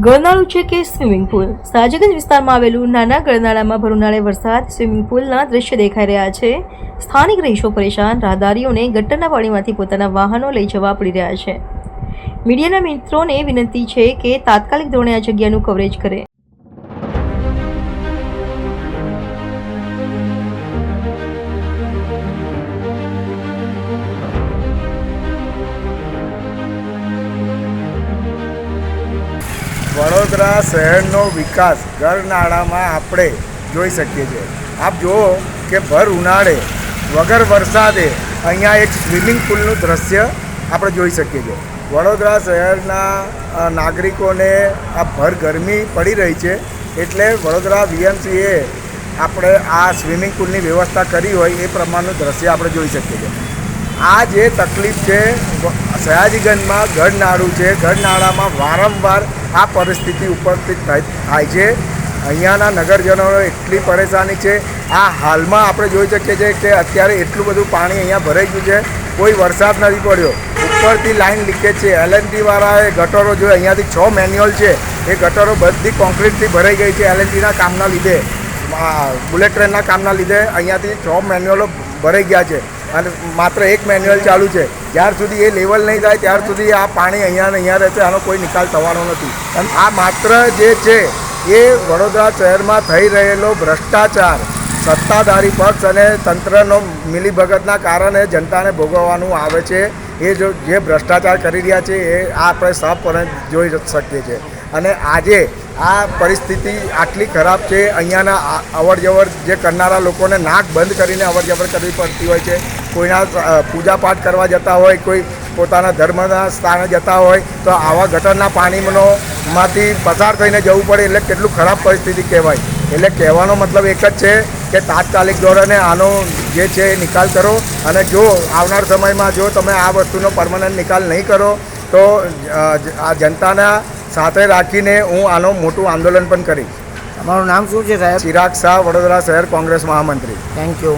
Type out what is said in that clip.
ગરનાળું છે કે swimming pool? Sajganj વિસ્તારમાં આવેલું નાના ગરનાળામાં ભરૂનાળે વરસાદ, સ્વિમિંગ પુલના દ્રશ્ય દેખાઈ રહ્યા છે. સ્થાનિક રહીશો પરેશાન, રાહદારીઓને ગટરના પાણીમાંથી પોતાના વાહનો લઈ જવા પડી રહ્યા છે. મીડિયાના મિત્રોને વિનંતી છે કે તાત્કાલિક ધોરણે આ જગ્યાનું કવરેજ કરે. વડોદરા શહેરનો વિકાસ ગરનાળામાં આપણે જોઈ શકીએ છીએ. આપ જુઓ કે ભર ઉનાળે, વગર વરસાદે અહીંયા એક સ્વિમિંગ પુલનું દ્રશ્ય આપણે જોઈ શકીએ છીએ. વડોદરા શહેરના નાગરિકોને આ ભર ગરમી પડી રહી છે એટલે વડોદરા વીએમસીએ આપણે આ સ્વિમિંગ પુલની વ્યવસ્થા કરી હોય એ પ્રમાણનું દ્રશ્ય આપણે જોઈ શકીએ છીએ. આ જે તકલીફ છે, સયાજીગંજમાં ગઢનાળું છે ગઢનાળામાં વારંવાર આ પરિસ્થિતિ ઉપસ્થિત થાય છે. અહીંયાના નગરજનોને એટલી પરેશાની છે. આ હાલમાં આપણે જોઈ શકીએ છીએ કે અત્યારે એટલું બધું પાણી અહીંયા ભરાઈ ગયું છે. કોઈ વરસાદ નથી પડ્યો. ઉપરથી લાઈન લીકેજ છે. એલએનટી વાળાએ ગટરો જો અહીંયાથી છ મેન્યુઅલ છે. એ ગટરો બધી કોન્ક્રીટથી ભરાઈ ગઈ છે એલએનટીના કામના લીધે. બુલેટ ટ્રેનના કામના લીધે અહીંયાથી છ મેન્યુઅલો ભરાઈ ગયા છે. અને માત્ર એક મેન્યુઅલ ચાલુ છે. જ્યાર સુધી એ લેવલ નહીં થાય, ત્યાર સુધી આ પાણી અહીંયા ને અહીંયા રહેશે આનો કોઈ નિકાલ થવાનો નથી. અને આ માત્ર જે છે, એ વડોદરા શહેરમાં થઈ રહેલો ભ્રષ્ટાચાર, સત્તાધારી પક્ષ અને તંત્રનો મિલીભગતના કારણે જનતાને ભોગવવાનું આવે છે. એ જો, જે ભ્રષ્ટાચાર કરી રહ્યા છે, એ આપણે સપણે જોઈ શકીએ છીએ. અને આજે આ પરિસ્થિતિ આટલી ખરાબ છે, અહીંયાના અવરજવર અવર જવર જે કરનારા લોકોને નાક બંધ કરીને અવર જવર કરવી પડતી હોય છે. કોઈના પૂજાપાઠ પૂજા પાઠ કરવા જતા હોય કોઈ પોતાના ધર્મના સ્થાને જતા હોય તો આવા ગટરના પાણીનો માંથી પસાર થઈને જવું પડે એટલે કેટલું ખરાબ પરિસ્થિતિ કહેવાય. એટલે કહેવાનો મતલબ એક જ છે કે તાત્કાલિક ધોરણે આનો જે છે એ નિકાલ કરો અને જો આવનાર સમયમાં જો તમે આ વસ્તુનો પરમનન્ટ નિકાલ નહીં કરો તો આ જનતાના સાથે રાખીને હું આનો મોટું આંદોલન પણ કરીશ. તમારું નામ શું છે સાહેબ? ચિરાગ શાહ વડોદરા શહેર કોંગ્રેસ મહામંત્રી. Thank you